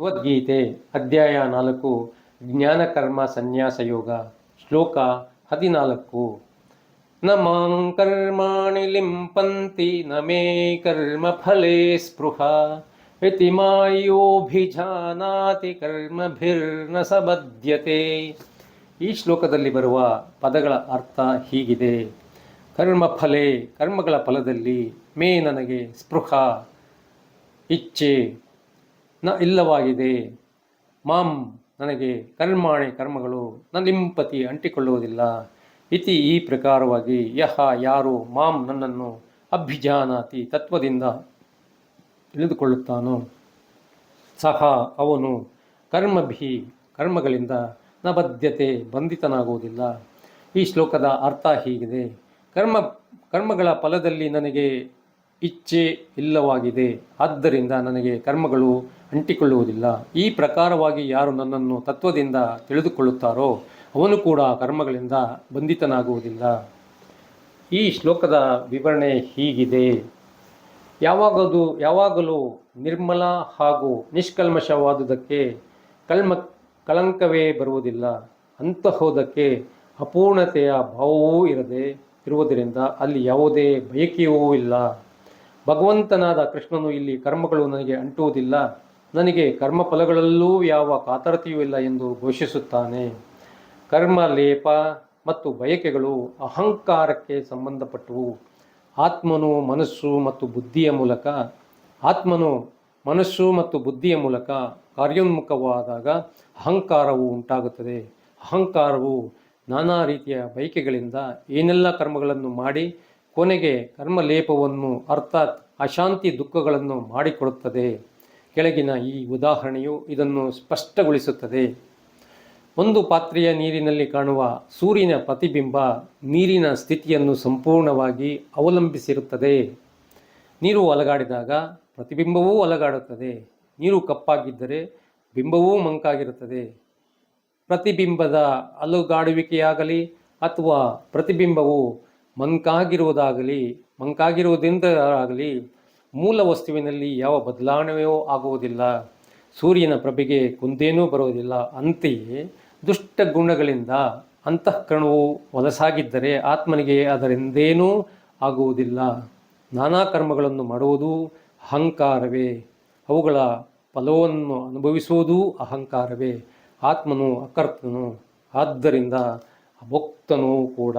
ಭಗವದ್ಗೀತೆ ಅಧ್ಯಾಯ ನಾಲ್ಕು ಜ್ಞಾನಕರ್ಮ ಸನ್ಯಾಸ ಯೋಗ, ಶ್ಲೋಕ ಹದಿನಾಲ್ಕು. ನ ಮಾಂ ಕರ್ಮಾಣಿ ಲಿಂಪಂತಿ ನ ಮೇ ಕರ್ಮ ಫಲೇ ಸ್ಪೃಹ. ಇತಿ ಮಾಯೋಭಿಜಾನಾತಿ ಕರ್ಮಭಿರ್ನ ಸಬದ್ಯತೆ ಈ ಶ್ಲೋಕದಲ್ಲಿ ಬರುವ ಪದಗಳ ಅರ್ಥ ಹೀಗಿದೆ. ಕರ್ಮಫಲೆ ಕರ್ಮಗಳ ಫಲದಲ್ಲಿ ಮೇ ನನಗೆ ಸ್ಪೃಹ, ಇಚ್ಛೆ. ನ ಇಲ್ಲವಾಗಿದೆ. ಮಾಂ ನನಗೆ ಕರ್ಮಾಣಿ ಕರ್ಮಗಳು ನ ಲಿಂಪತಿ ಅಂಟಿಕೊಳ್ಳುವುದಿಲ್ಲ. ಇತಿ ಈ ಪ್ರಕಾರವಾಗಿ ಯಹ ಯಾರು ಮಾಂ ನನ್ನನ್ನು ಅಭಿಜಾನಾತಿ ತತ್ವದಿಂದ ತಿಳಿದುಕೊಳ್ಳುತ್ತಾನೋ. ಸಹ ಅವನು ಕರ್ಮಭಿ ಕರ್ಮಗಳಿಂದ ನ ಬಂಧಿತನಾಗುವುದಿಲ್ಲ. ಈ ಶ್ಲೋಕದ ಅರ್ಥ ಹೀಗಿದೆ. ಕರ್ಮ, ಕರ್ಮಗಳ ಫಲದಲ್ಲಿ ನನಗೆ ಇಚ್ಛೆ ಇಲ್ಲವಾಗಿದೆ. ಆದ್ದರಿಂದ ನನಗೆ ಕರ್ಮಗಳು ಅಂಟಿಕೊಳ್ಳುವುದಿಲ್ಲ. ಈ ಪ್ರಕಾರವಾಗಿ ಯಾರು ನನ್ನನ್ನು ತತ್ವದಿಂದ ತಿಳಿದುಕೊಳ್ಳುತ್ತಾರೋ, ಅವನು ಕೂಡ ಕರ್ಮಗಳಿಂದ ಬಂಧಿತನಾಗುವುದಿಲ್ಲ. ಈ ಶ್ಲೋಕದ ವಿವರಣೆ ಹೀಗಿದೆ. ಯಾವಾಗದು, ಯಾವಾಗಲೂ ನಿರ್ಮಲ ಹಾಗೂ ನಿಷ್ಕಲ್ಮಶವಾದುದಕ್ಕೆ ಕಲ್ಮ ಕಲಂಕವೇ ಬರುವುದಿಲ್ಲ. ಅಂತಹೋದಕ್ಕೆ ಅಪೂರ್ಣತೆಯ ಭಾವವೂ ಇರದೆ ಇರುವುದರಿಂದ ಅಲ್ಲಿ ಯಾವುದೇ ಬಯಕೆಯೂ ಇಲ್ಲ. ಭಗವಂತನಾದ ಕೃಷ್ಣನು ಇಲ್ಲಿ ಕರ್ಮಗಳು ನನಗೆ ಅಂಟುವುದಿಲ್ಲ. ನನಗೆ ಕರ್ಮಫಲಗಳಲ್ಲೂ ಯಾವ ಕಾತರತೆಯೂ ಇಲ್ಲ ಎಂದು ಘೋಷಿಸುತ್ತಾನೆ. ಕರ್ಮ, ಲೇಪ ಮತ್ತು ಬಯಕೆಗಳು ಅಹಂಕಾರಕ್ಕೆ ಸಂಬಂಧಪಟ್ಟವು. ಆತ್ಮನು ಮನಸ್ಸು ಮತ್ತು ಬುದ್ಧಿಯ ಮೂಲಕ, ಆತ್ಮನು ಮನಸ್ಸು ಮತ್ತು ಬುದ್ಧಿಯ ಮೂಲಕ ಕಾರ್ಯೋನ್ಮುಖವಾದಾಗ ಅಹಂಕಾರವು ಉಂಟಾಗುತ್ತದೆ. ಅಹಂಕಾರವು ನಾನಾ ರೀತಿಯ ಬಯಕೆಗಳಿಂದ ಏನೆಲ್ಲ ಕರ್ಮಗಳನ್ನು ಮಾಡಿ ಕೊನೆಗೆ ಕರ್ಮಲೇಪವನ್ನು ಅರ್ಥಾತ್ ಅಶಾಂತಿ ದುಃಖಗಳನ್ನು ಮಾಡಿಕೊಡುತ್ತದೆ. ಕೆಳಗಿನ ಈ ಉದಾಹರಣೆಯು ಇದನ್ನು ಸ್ಪಷ್ಟಗೊಳಿಸುತ್ತದೆ. ಒಂದು ಪಾತ್ರೆಯ ನೀರಿನಲ್ಲಿ ಕಾಣುವ ಸೂರ್ಯನ ಪ್ರತಿಬಿಂಬ ನೀರಿನ ಸ್ಥಿತಿಯನ್ನು ಸಂಪೂರ್ಣವಾಗಿ ಅವಲಂಬಿಸಿರುತ್ತದೆ. ನೀರು ಅಲಗಾಡಿದಾಗ ಪ್ರತಿಬಿಂಬವೂ ಅಲಗಾಡುತ್ತದೆ ನೀರು ಕಪ್ಪಾಗಿದ್ದರೆ ಬಿಂಬವೂ ಮಂಕಾಗಿರುತ್ತದೆ. ಪ್ರತಿಬಿಂಬದ ಅಲುಗಾಡುವಿಕೆಯಾಗಲಿ ಅಥವಾ ಪ್ರತಿಬಿಂಬವು ಮಂಕಾಗಿರುವುದಾಗಲಿ ಮಂಕಾಗಿರುವುದರಿಂದಾಗಲಿ ಮೂಲ ವಸ್ತುವಿನಲ್ಲಿ ಯಾವ ಬದಲಾವಣೆಯೂ ಆಗುವುದಿಲ್ಲ. ಸೂರ್ಯನ ಪ್ರಭೆಗೆ ಕುಂದೇನೂ ಬರುವುದಿಲ್ಲ. ಅಂತೆಯೇ ದುಷ್ಟ ಗುಣಗಳಿಂದ ಅಂತಃಕರಣವು ವಲಸಾಗಿದ್ದರೆ ಆತ್ಮನಿಗೆ ಅದರಿಂದೇನೂ ಆಗುವುದಿಲ್ಲ. ನಾನಾ ಕರ್ಮಗಳನ್ನು ಮಾಡುವುದು ಅಹಂಕಾರವೇ. ಅವುಗಳ ಫಲವನ್ನು ಅನುಭವಿಸುವುದೂ ಅಹಂಕಾರವೇ. ಆತ್ಮನು ಅಕರ್ತನು. ಆದ್ದರಿಂದ ಅಭೋಕ್ತನೂ ಕೂಡ.